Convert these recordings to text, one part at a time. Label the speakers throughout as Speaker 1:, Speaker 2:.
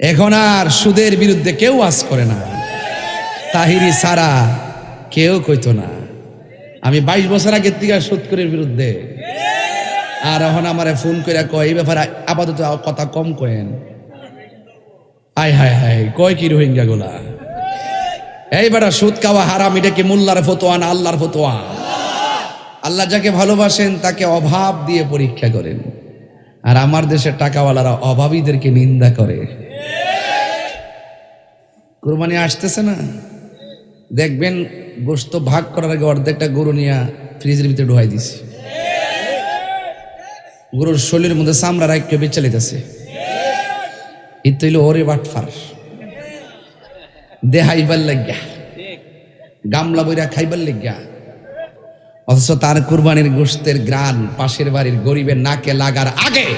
Speaker 1: এখন আর সুদের বিরুদ্ধে কেউ আজ করে না। তাহিরি সারা কেউ কইতো না। আমি বাইশ বছর আগের থেকে সুদ করে বিরুদ্ধে। আর এখন আমারে ফোন করে কয়, এই ব্যাপারে আপাতত কথা কম কয়েন। আয় হায় হায়, কয় কি রোহিঙ্গা গোলা। এই বেটা সুদ খাওয়া হারাম, এটা কি মোল্লার ফতোয়া না আল্লাহর ফতোয়া? আল্লাহ যাকে ভালোবাসেন, তাকে অভাব দিয়ে পরীক্ষা করেন। আর আমার দেশের টাকাওয়ালারা অভাবীদেরকে নিন্দা করে। কোরবানি আসতেছে না? দেখবেন গোস্ত ভাগ করার আগে অর্ধেকটা গরু নিয়ে ফ্রিজের ভিতরে ঢুকাই দিছি। গরুর শরীরের মধ্যে চামড়া রাখকে বেচে লিতেছে ইতো হইল ওরে বাটফার। দেহাইবার লাগিয়া। গামলা বইরা খাইবার লাগিয়া। অথচ তার কুরবানির গোস্তের গ্রান পাশের বাড়ির গরিবের নাকে লাগার আগে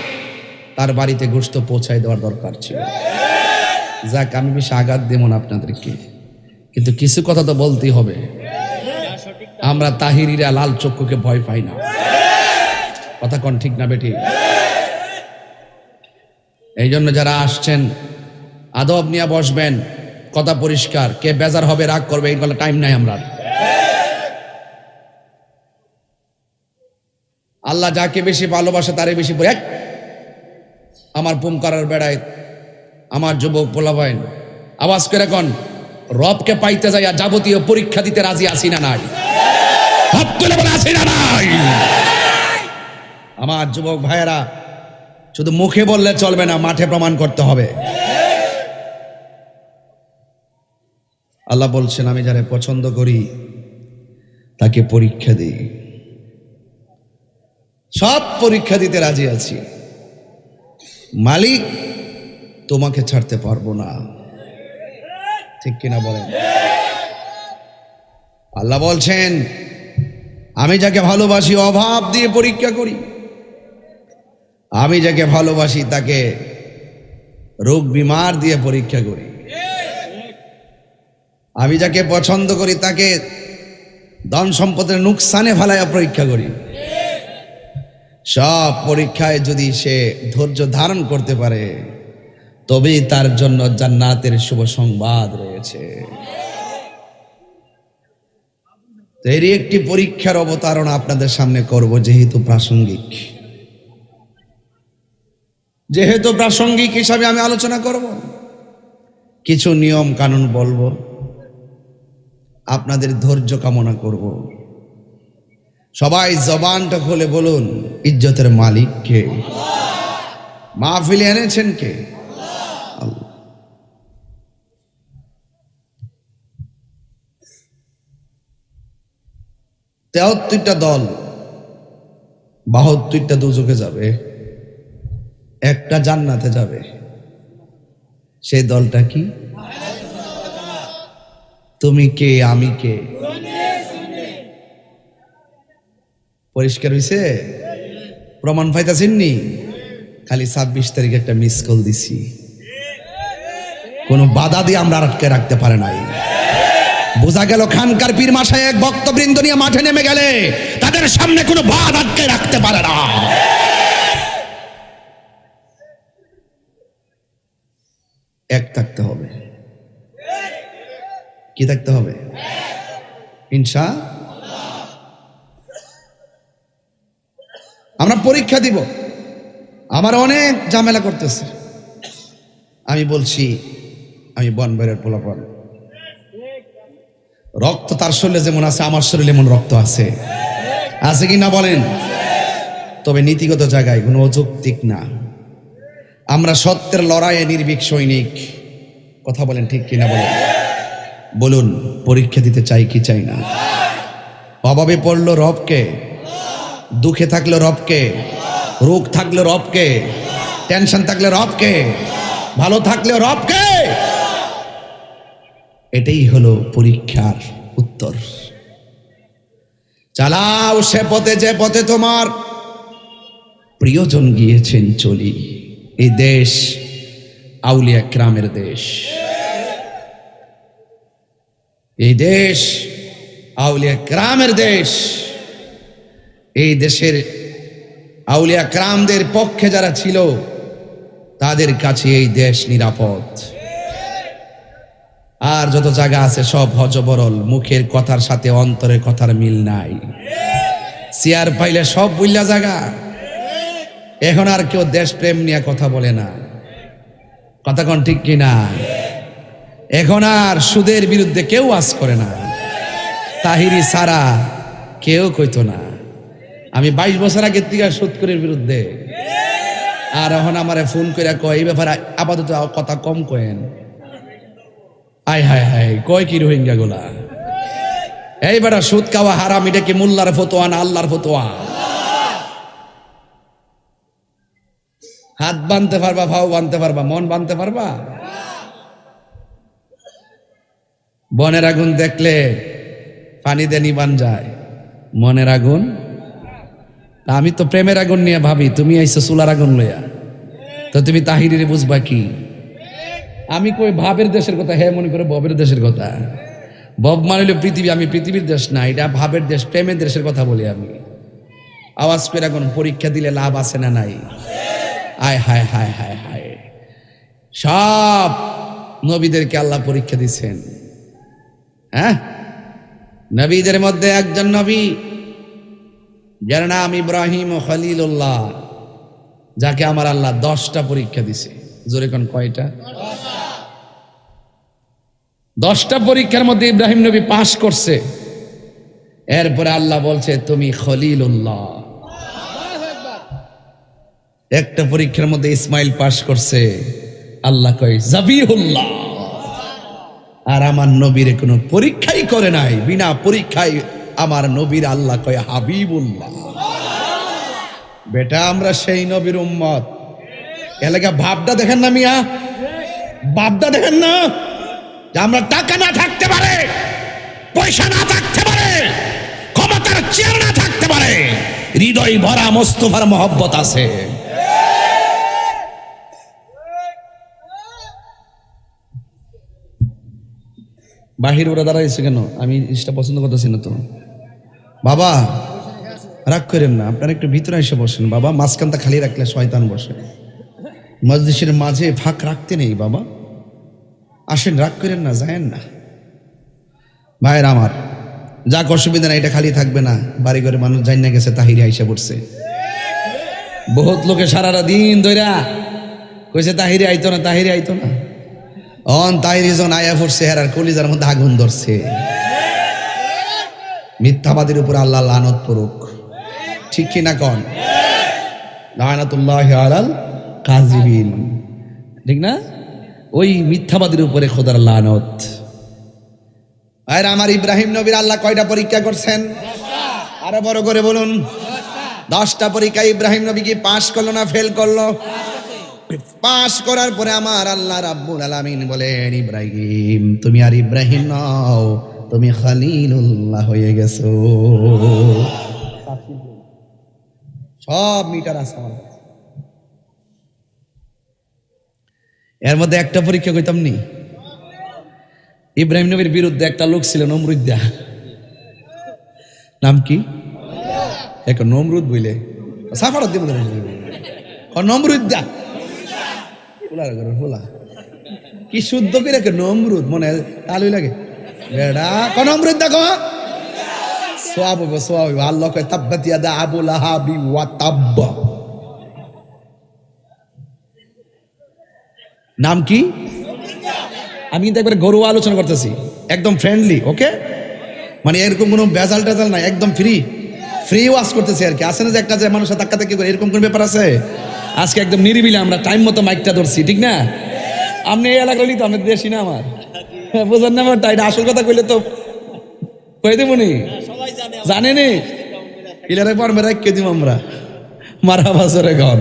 Speaker 1: তার বাড়িতে গোস্ত পৌঁছায় দেওয়ার দরকার ছিল। যাক, আমি বেশি আঘাত দেব না আপনাদেরকে। কিন্তু কিছু কথা তো বলতেই হবে। আমরা তাহিরিরা লাল চক্ষুকে ভয় পাই না। কথা কোন ঠিক না বেটি? এই জন্য যারা আসছেন, আদব নিয়ে বসবেন, কথা পরিষ্কার, কে বেজার হবে, রাগ করবে এইগুলো টাইম নাই আমরা আল্লাহ যাকে বেশি ভালোবাসে, তারে বেশি আমার পুম করার বেড়ায় আমার যুবক পোলাবাইন, আওয়াজ করে কোন, রবকে পাইতে যাই আর যাবতীয় পরীক্ষা দিতে রাজি না আছি না নাই? আমার যুবক ভাইয়েরা, শুধু মুখে বললে চলবে না, মাঠে প্রমাণ করতে হবে। আল্লাহ বলছেন, আমি যারা পছন্দ করি, তাকে পরীক্ষা দিই। সব পরীক্ষা দিতে রাজি আছি। মালিক তোমাকে ছাড়তে পারব না। ঠিক কিনা বলেন? আল্লাহ বলছেন, আমি যাকে ভালোবাসি, অভাব দিয়ে পরীক্ষা করি। আমি যাকে ভালোবাসি, তাকে রোগ বিমার দিয়ে পরীক্ষা করি। আমি যাকে পছন্দ করি, তাকে ধন সম্পদের নুকসানে ফেলাইয়া পরীক্ষা করি। সব পরীক্ষায় যদি সে ধৈর্য ধারণ করতে পারে তবেই তার জন্য জান্নাতের শুভ সংবাদ রয়েছে। এরই একটি পরীক্ষার অবতারণ আপনাদের সামনে করব, যেহেতু প্রাসঙ্গিক। যেহেতু প্রাসঙ্গিক হিসাবে আমি আলোচনা করব, কিছু নিয়ম কানুন বলব, আপনাদের ধৈর্য কামনা করব। সবাই জবানটা খুলে বলুন, ইজ্জতের মালিক কে মাহফিলে এনেছেন কে? তেহত্তরটা দল বাহাত্তরটা দুজকে যাবে, একটা জান্নাতে যাবে। সেই দলটা কি? তুমি কে, আমি কে? পরিষ্কার হয়েছে প্রমাণ পাইতেছেননি? খালি ছাব্বিশ তারিখে একটা মিস কল দিছি। কোনো বাধা দিয়ে আমরা আটকে রাখতে পারে নাই। বোঝা গেল খানকার পীর মাসায় এক বক্তবৃন্দ নিয়ে মাঠে নেমে গেলে তাদের সামনে কোনো বাদ আটকে রাখতে পারে না। এক থাকতে হবে। কি থাকতে হবে? ইনসা আমরা পরীক্ষা দিব। আমার অনেক ঝামেলা করতেছে। আমি বলছি, আমি বনবাইয়ের পোলাপন রক্ত তার শরীরে যেমন আছে, আমার শরীরে এমন রক্ত আছে। আছে কি না বলেন? তবে নীতিগত জায়গায় কোনো অযৌক্তিক না। আমরা সত্যের লড়াইয়ে নির্ভীক সৈনিক। কথা বলেন ঠিক কিনা বলেন? বলুন, পরীক্ষা দিতে চাই কি চাই না? অভাবে পড়ল রবকে, দুঃখে থাকলে রবকে, রোগ থাকলে রবকে, টেনশন থাকলে রবকে, ভালো থাকলে রবকে। এটাই হলো পরীক্ষার উত্তর। চালাও সে পথে, যে পথে তোমার প্রিয়জন গিয়েছেন চলি। এই দেশ আউলিয়া গ্রামের দেশ। এই দেশ আউলিয়া গ্রামের দেশ। এই দেশের আউলিয়া ক্রামদের পক্ষে যারা ছিল, তাদের কাছে এই দেশ নিরাপদ। আর যত জায়গা আছে সব হজবরল, মুখের কথার সাথে অন্তরের কথার মিল নাই। চেয়ার পাইলে সব বুল্লা জায়গা। এখন আর কেউ দেশপ্রেম নিয়ে কথা বলে না। কথা কোন ঠিক কিনা? এখন আর সুদের বিরুদ্ধে কেউ আজ করে না। তাহিরি সারা কেউ কইত না। আমি বাইশ বছর আগের থেকে সুৎকরের বিরুদ্ধে। আর এখন আমারে ফোন করে কয়, এই ব্যাপারে আপাতত কথা কম কয়েন। আয় হায় হায় কয় কি রোহিঙ্গা গোলা? এই বেটা সুদ খাওয়া হারাম, এটা কি মোল্লার ফতোয়া না আল্লাহর ফতোয়া? হাত বানতে পারবা ভাও বানতে পারবা, মন বানতে পারবা? বনের আগুন দেখলে পানিতে নিবান যায়। মনের আগুন? আমি তো প্রেমের আগুন নিয়ে ভাবি, তুমি আইসো চুলার আগুন লইয়া। তো তুমি তাহিরিরে বুঝবা কি? আমি কই ভাবের দেশের কথা? হ্যাঁ মনে করে ববের দেশের কথা। বব মানে হলো পৃথিবী, আমি পৃথিবীর দেশ না, এটা ভাবের দেশ, প্রেমের দেশের কথা বলি আমি। আওয়াজ করে এখন পরীক্ষা দিলে লাভ আছে না নাই? আয়, হায় হায় হায় হায়। সব নবীদেরকে আল্লাহ পরীক্ষা দিচ্ছেন হ্যাঁ? নবীদের মধ্যে একজন নবী, যার নাম ইব্রাহিম ও যাকে আমার আল্লাহ দশটা পরীক্ষা দিছে। জোরে কয়টা? দশটা পরীক্ষার মধ্যে ইব্রাহিম নবী পাশ করছে। এরপরে আল্লাহ বলছে, তুমি খলিলুল্লাহ। একটা পরীক্ষার মধ্যে ইসমাইল পাশ করছে। আল্লাহ কয় আর আমার নবীর কোনো পরীক্ষাই করে নাই। বিনা পরীক্ষায় আমার নবীর আল্লাহ কয়, হাবিবুল্লাহ। বেটা, আমরা সেই নবীর উম্মত। এলাকা ভাবটা দেখেন না মিয়া? ভাবটা দেখেন না? যে আমরা টাকা না থাকতে পারে, পয়সা না থাকতে পারে, ক্ষমতার চেয়ার না থাকতে পারে, হৃদয় ভরা মোস্তফার মহব্বত আছে। বাহির ওরা দাঁড়াইছে কেন? আমি জিনিসটা পছন্দ করতেছি না তো। বাবা, রাগ করেন না, আপনারা একটু ভিতরে এসে বসেন। বাবা, মাঝখানটা খালি রাখলে শয়তান বসে। মসজিদের মাঝে ফাঁক রাখতে নেই, বাবা। আসেন, রাগ করেন না, যায়েন না। ভাইয়ের আমার, যাক অসুবিধা না এটা খালি থাকবে না। বাড়ি ঘরে মানুষ যাই না গেছে, তাহিরে আইসা পড়ছে। বহুত লোকে সারাটা দিন ধইরা কইছে, তাহিরে আইতো না, তাহিরে আইতো না। অন তাহিরি যখন আয়া পড়ছে, হেরার কলিজার মধ্যে আগুন ধরছে। মিথ্যাবাদীর উপর আল্লাহ লানত পড়ুক। ঠিক কি না কন? লানাতুল্লাহ আলাল কাজিবিন ঠিক না? ওই মিথ্যাবাদীর উপরে খোদার লানত। আর আমার ইব্রাহিম নবীর আল্লাহ কয়টা পরীক্ষা করছেন? আরও বড় করে বলুন। দশটা পরীক্ষা ইব্রাহিম নবী কি পাশ করল না ফেল করল? পাশ করার পরে আমার আল্লাহ রাব্বুল আলামিন বলেন, ইব্রাহিম, তুমি আর ইব্রাহিম নও, তুমি খালিলুল্লাহ হয়ে গেছো। সব মিটার আছে আমার। এর মধ্যে একটা পরীক্ষা কইতাম নি? ইব্রাহিম নবীর বিরুদ্ধে একটা লোক ছিল নমরুদ্দা। নাম কি? এক নমরুদ বইলে। সাফার দিব নমরুদ্দা। ফুলা করে কি শুদ্ধ করে রেখে নমরুদ? মনে তালুই লাগে। বেড়া কোন নমরুদ দেখো সোয়াব সোয়াব আল্লাহ কয় তাব্বাত ইয়াদা আবু লাহাবি ওয়া তাব্ব। নাম কি? আমি কিন্তু একবার গরু আলোচনা করতেছি। একদম ফ্রেন্ডলি ওকে মানে এরকম কোনো বেজাল টেজাল নাই, একদম ফ্রি ফ্রি ওয়াশ করতেছি আর কি। আসে না যে একটা যে মানুষের ধাক্কা থেকে করে, এরকম কোনো ব্যাপার আছে? আজকে একদম নিরিবিলে আমরা টাইম মতো মাইকটা ধরছি, ঠিক না? আপনি এই এলাকার তো আমি দেশি না আমার। বোঝার না আমার এটা আসল কথা কইলে তো কই দেবো নি? জানেনি? ইলারে পর মেরা কে দিব আমরা। মারা বাজারে গন।